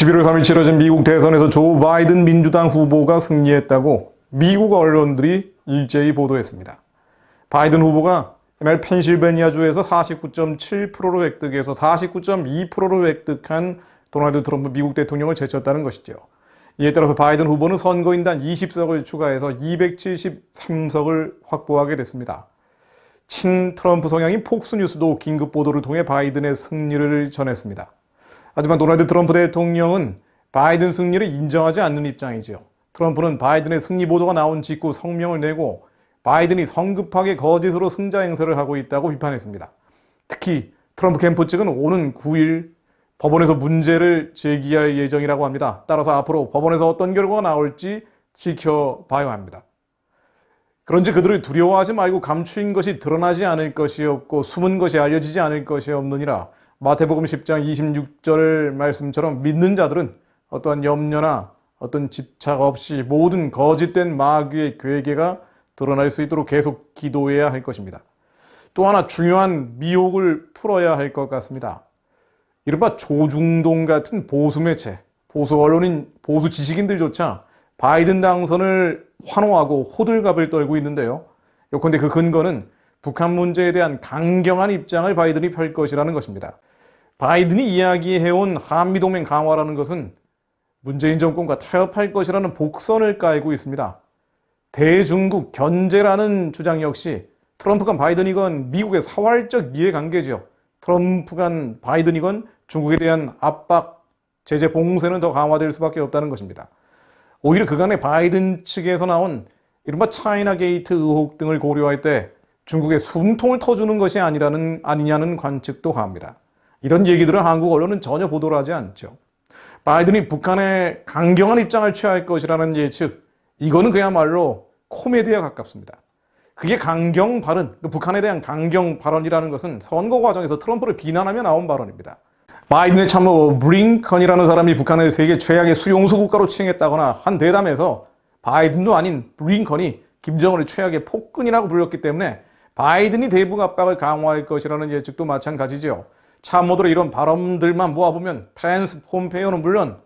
11월 3일 치러진 미국 대선에서 조 바이든 민주당 후보가 승리했다고 미국 언론들이 일제히 보도했습니다. 바이든 후보가 이날 펜실베니아주에서 49.7%로 획득해서 49.2%로 획득한 도널드 트럼프 미국 대통령을 제쳤다는 것이죠. 이에 따라서 바이든 후보는 선거인단 20석을 추가해서 273석을 확보하게 됐습니다. 친 트럼프 성향인 폭스뉴스도 긴급 보도를 통해 바이든의 승리를 전했습니다. 하지만 도널드 트럼프 대통령은 바이든 승리를 인정하지 않는 입장이지요. 트럼프는 바이든의 승리 보도가 나온 직후 성명을 내고 바이든이 성급하게 거짓으로 승자 행세를 하고 있다고 비판했습니다. 특히 트럼프 캠프 측은 오는 9일 법원에서 문제를 제기할 예정이라고 합니다. 따라서 앞으로 법원에서 어떤 결과가 나올지 지켜봐야 합니다. 그런지 그들을 두려워하지 말고 감추인 것이 드러나지 않을 것이 없고 숨은 것이 알려지지 않을 것이 없느니라. 마태복음 10장 26절 말씀처럼 믿는 자들은 어떠한 염려나 어떤 집착 없이 모든 거짓된 마귀의 괴계가 드러날 수 있도록 계속 기도해야 할 것입니다. 또 하나 중요한 미혹을 풀어야 할 것 같습니다. 이른바 조중동 같은 보수 매체, 보수 언론인, 보수 지식인들조차 바이든 당선을 환호하고 호들갑을 떨고 있는데요. 요컨대 그 근거는 북한 문제에 대한 강경한 입장을 바이든이 펼 것이라는 것입니다. 바이든이 이야기해온 한미동맹 강화라는 것은 문재인 정권과 타협할 것이라는 복선을 깔고 있습니다. 대중국 견제라는 주장 역시 트럼프 간 바이든이건 미국의 사활적 이해관계죠. 트럼프 간 바이든이건 중국에 대한 압박, 제재 봉쇄는 더 강화될 수밖에 없다는 것입니다. 오히려 그간의 바이든 측에서 나온 이른바 차이나 게이트 의혹 등을 고려할 때 중국의 숨통을 터주는 것이 아니라는, 아니냐는 관측도 합니다. 이런 얘기들은 한국 언론은 전혀 보도를 하지 않죠. 바이든이 북한에 강경한 입장을 취할 것이라는 예측, 이거는 그야말로 코미디에 가깝습니다. 그게 강경 발언, 그 북한에 대한 강경 발언이라는 것은 선거 과정에서 트럼프를 비난하며 나온 발언입니다. 바이든의 참모 브링컨이라는 사람이 북한을 세계 최악의 수용소 국가로 칭했다거나 한 대담에서 바이든도 아닌 브링컨이 김정은을 최악의 폭군이라고 불렸기 때문에 바이든이 대북 압박을 강화할 것이라는 예측도 마찬가지죠. 참모들의 이런 발언들만 모아보면 펜스, 폼페이오는 물론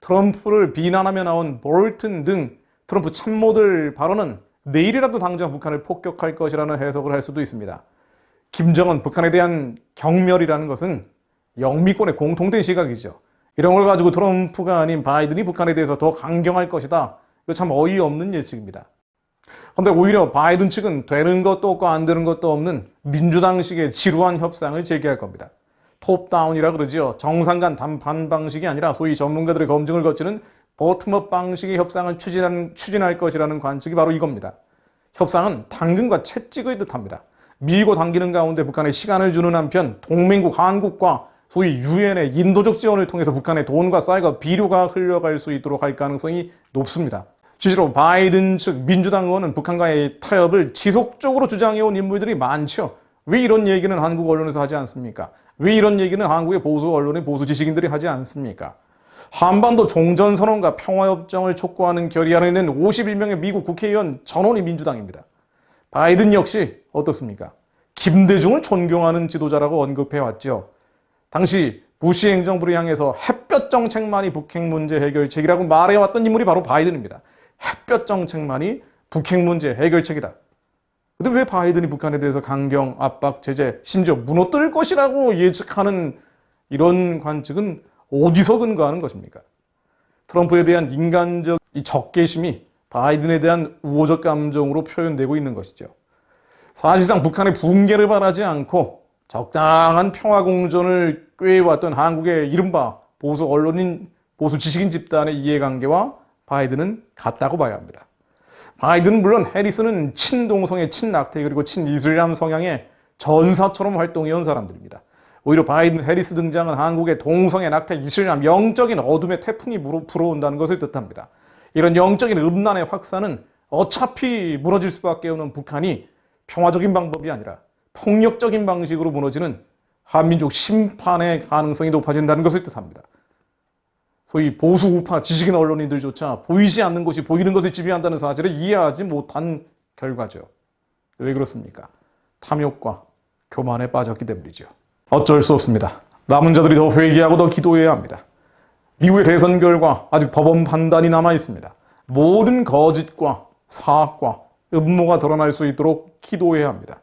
트럼프를 비난하며 나온 볼튼 등 트럼프 참모들 발언은 내일이라도 당장 북한을 폭격할 것이라는 해석을 할 수도 있습니다. 김정은 북한에 대한 경멸이라는 것은 영미권의 공통된 시각이죠. 이런 걸 가지고 트럼프가 아닌 바이든이 북한에 대해서 더 강경할 것이다. 이거 참 어이없는 예측입니다. 그런데 오히려 바이든 측은 되는 것도 없고 안 되는 것도 없는 민주당식의 지루한 협상을 제기할 겁니다. 톱다운이라 그러지요. 정상 간 단판 방식이 아니라 소위 전문가들의 검증을 거치는 버트업 방식의 협상을 추진한, 추진할 것이라는 관측이 바로 이겁니다. 협상은 당근과 채찍의 듯합니다. 밀고 당기는 가운데 북한에 시간을 주는 한편 동맹국 한국과 소위 유엔의 인도적 지원을 통해서 북한의 돈과 쌀과 비료가 흘러갈 수 있도록 할 가능성이 높습니다. 실제로 바이든 측 민주당 의원은 북한과의 타협을 지속적으로 주장해온 인물들이 많죠. 왜 이런 얘기는 한국 언론에서 하지 않습니까? 왜 이런 얘기는 한국의 보수 언론의 보수 지식인들이 하지 않습니까? 한반도 종전선언과 평화협정을 촉구하는 결의안을 낸 51명의 미국 국회의원 전원이 민주당입니다. 바이든 역시 어떻습니까? 김대중을 존경하는 지도자라고 언급해왔죠. 당시 부시 행정부를 향해서 햇볕 정책만이 북핵 문제 해결책이라고 말해왔던 인물이 바로 바이든입니다. 햇볕 정책만이 북핵 문제 해결책이다. 근데 왜 바이든이 북한에 대해서 강경, 압박, 제재, 심지어 무너뜨릴 것이라고 예측하는 이런 관측은 어디서 근거하는 것입니까? 트럼프에 대한 인간적 이 적개심이 바이든에 대한 우호적 감정으로 표현되고 있는 것이죠. 사실상 북한의 붕괴를 바라지 않고 적당한 평화 공존을 꾀해왔던 한국의 이른바 보수 언론인, 보수 지식인 집단의 이해관계와 바이든은 같다고 봐야 합니다. 바이든은 물론 해리스는 친동성애, 친낙태 그리고 친이슬람 성향의 전사처럼 활동해온 사람들입니다. 오히려 바이든, 해리스 등장은 한국의 동성애, 낙태, 이슬람, 영적인 어둠의 태풍이 불어온다는 것을 뜻합니다. 이런 영적인 음란의 확산은 어차피 무너질 수밖에 없는 북한이 평화적인 방법이 아니라 폭력적인 방식으로 무너지는 한민족 심판의 가능성이 높아진다는 것을 뜻합니다. 소위 보수 우파 지식인 언론인들조차 보이지 않는 것이 보이는 것을 지배한다는 사실을 이해하지 못한 결과죠. 왜 그렇습니까? 탐욕과 교만에 빠졌기 때문이죠. 어쩔 수 없습니다. 남은 자들이 더 회개하고 더 기도해야 합니다. 미국의 대선 결과 아직 법원 판단이 남아 있습니다. 모든 거짓과 사악과 음모가 드러날 수 있도록 기도해야 합니다.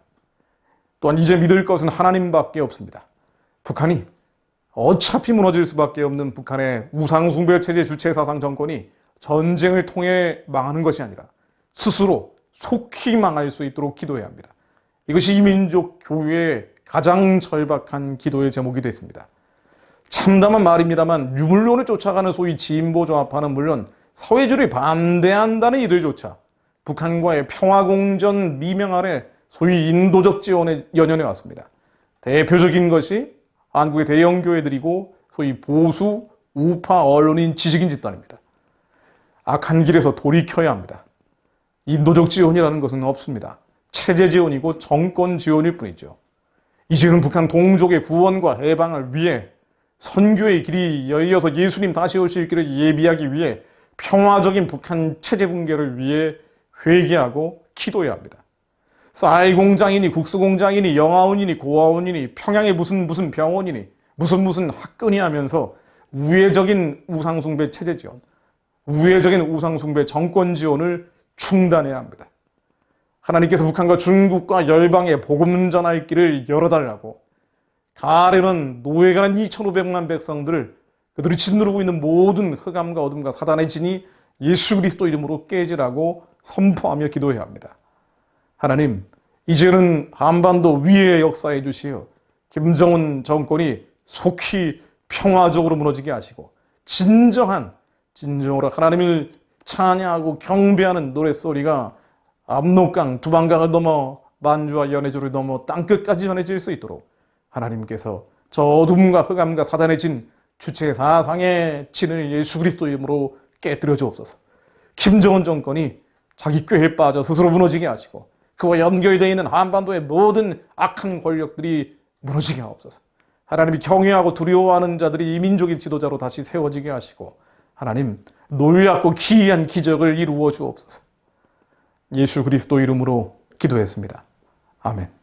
또한 이제 믿을 것은 하나님밖에 없습니다. 북한이 어차피 무너질 수밖에 없는 북한의 우상숭배 체제 주체 사상 정권이 전쟁을 통해 망하는 것이 아니라 스스로 속히 망할 수 있도록 기도해야 합니다. 이것이 이민족 교회의 가장 절박한 기도의 제목이 됐습니다. 참담한 말입니다만 유물론을 쫓아가는 소위 진보 좌파는 물론 사회주의 반대한다는 이들조차 북한과의 평화공전 미명 아래 소위 인도적 지원에 연연해 왔습니다. 대표적인 것이 한국의 대형 교회들이고 소위 보수 우파 언론인 지식인 집단입니다. 악한 길에서 돌이켜야 합니다. 인도적 지원이라는 것은 없습니다. 체제 지원이고 정권 지원일 뿐이죠. 이제는 북한 동족의 구원과 해방을 위해 선교의 길이 열려서 예수님 다시 오실 길을 예비하기 위해 평화적인 북한 체제 붕괴를 위해 회개하고 기도해야 합니다. 쌀 공장이니 국수 공장이니 영아원이니 고아원이니 평양의 무슨 무슨 병원이니 무슨 무슨 학근이 하면서 우회적인 우상숭배 체제 지원, 우회적인 우상숭배 정권 지원을 중단해야 합니다. 하나님께서 북한과 중국과 열방에 복음 전할 길을 열어달라고 가련은 노예가 는 2,500만 백성들을 그들이 짓누르고 있는 모든 흑암과 어둠과 사단의 진이 예수 그리스도 이름으로 깨지라고 선포하며 기도해야 합니다. 하나님, 이제는 한반도 위에 역사해 주시어 김정은 정권이 속히 평화적으로 무너지게 하시고 진정한 진정으로 하나님을 찬양하고 경배하는 노랫소리가 압록강, 두방강을 넘어 만주와 연해주를 넘어 땅끝까지 전해질 수 있도록 하나님께서 저 어둠과 흑암과 사단의 진 주체 사상의 진을 예수 그리스도 이름으로 깨뜨려 주옵소서. 김정은 정권이 자기 꾀에 빠져 스스로 무너지게 하시고 그와 연결되어 있는 한반도의 모든 악한 권력들이 무너지게 하옵소서. 하나님이 경외하고 두려워하는 자들이 이 민족의 지도자로 다시 세워지게 하시고 하나님 놀랍고 기이한 기적을 이루어 주옵소서. 예수 그리스도 이름으로 기도했습니다. 아멘.